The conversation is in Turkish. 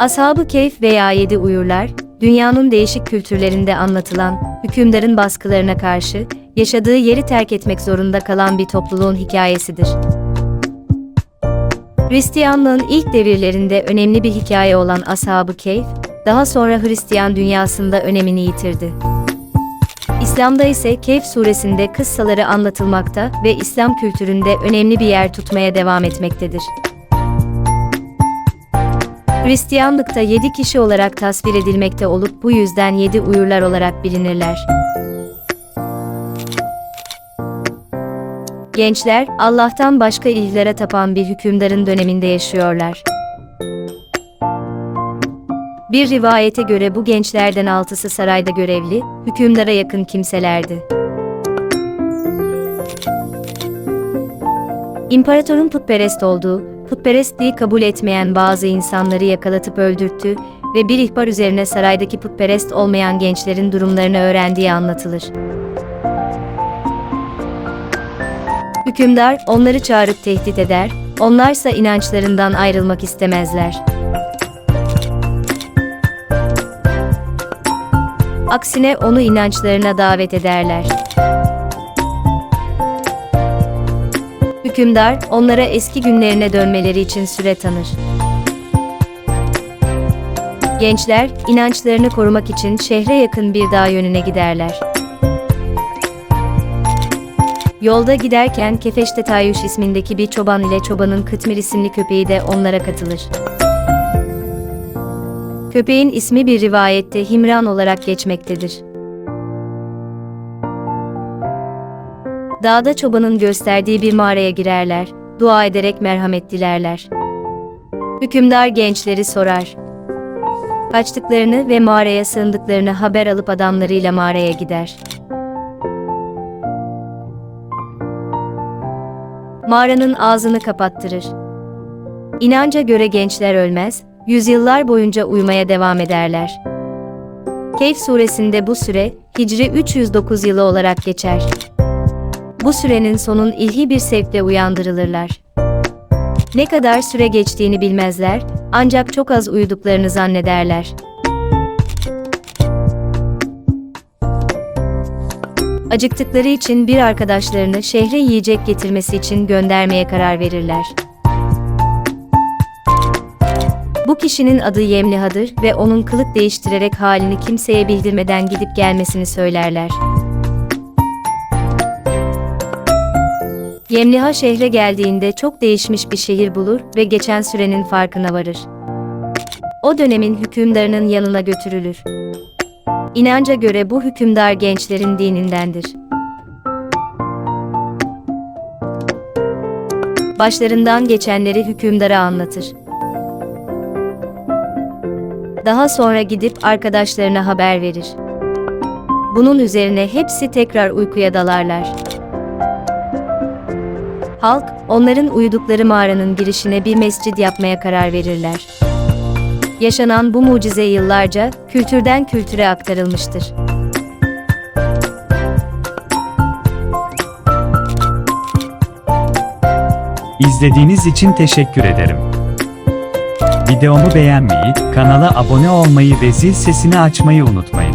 Ashab-ı Keyf veya Yedi Uyurlar, dünyanın değişik kültürlerinde anlatılan, hükümdarın baskılarına karşı, yaşadığı yeri terk etmek zorunda kalan bir topluluğun hikayesidir. Hristiyanlığın ilk devirlerinde önemli bir hikaye olan Ashab-ı Keyf, daha sonra Hristiyan dünyasında önemini yitirdi. İslam'da ise Kehf suresinde kıssaları anlatılmakta ve İslam kültüründe önemli bir yer tutmaya devam etmektedir. Hristiyanlıkta yedi kişi olarak tasvir edilmekte olup bu yüzden yedi uyurlar olarak bilinirler. Gençler, Allah'tan başka ilahlere tapan bir hükümdarın döneminde yaşıyorlar. Bir rivayete göre bu gençlerden altısı sarayda görevli, hükümdara yakın kimselerdi. İmparatorun putperest olduğu, putperestliği kabul etmeyen bazı insanları yakalatıp öldürttü ve bir ihbar üzerine saraydaki putperest olmayan gençlerin durumlarını öğrendiği anlatılır. Hükümdar onları çağırıp tehdit eder, onlarsa inançlarından ayrılmak istemezler. Aksine onu inançlarına davet ederler. Hükümdar, onlara eski günlerine dönmeleri için süre tanır. Gençler, inançlarını korumak için şehre yakın bir dağ yönüne giderler. Yolda giderken Kefeşte Tayyuş ismindeki bir çoban ile çobanın Kıtmir isimli köpeği de onlara katılır. Köpeğin ismi bir rivayette Himran olarak geçmektedir. Dağda çobanın gösterdiği bir mağaraya girerler, dua ederek merhamet dilerler. Hükümdar gençleri sorar. Kaçtıklarını ve mağaraya sığındıklarını haber alıp adamlarıyla mağaraya gider. Mağaranın ağzını kapattırır. İnanca göre gençler ölmez, yüzyıllar boyunca uyumaya devam ederler. Kehf suresinde bu süre, Hicri 309 yılı olarak geçer. Bu sürenin sonun ilhi bir sevkle uyandırılırlar. Ne kadar süre geçtiğini bilmezler, ancak çok az uyuduklarını zannederler. Acıktıkları için bir arkadaşlarını şehre yiyecek getirmesi için göndermeye karar verirler. Bu kişinin adı Yemliha'dır ve onun kılık değiştirerek halini kimseye bildirmeden gidip gelmesini söylerler. Yemliha şehre geldiğinde çok değişmiş bir şehir bulur ve geçen sürenin farkına varır. O dönemin hükümdarının yanına götürülür. İnanca göre bu hükümdar gençlerin dinindendir. Başlarından geçenleri hükümdara anlatır. Daha sonra gidip arkadaşlarına haber verir. Bunun üzerine hepsi tekrar uykuya dalarlar. Halk, onların uyudukları mağaranın girişine bir mescid yapmaya karar verirler. Yaşanan bu mucize yıllarca kültürden kültüre aktarılmıştır. İzlediğiniz için teşekkür ederim. Videomu beğenmeyi, kanala abone olmayı ve zil sesini açmayı unutmayın.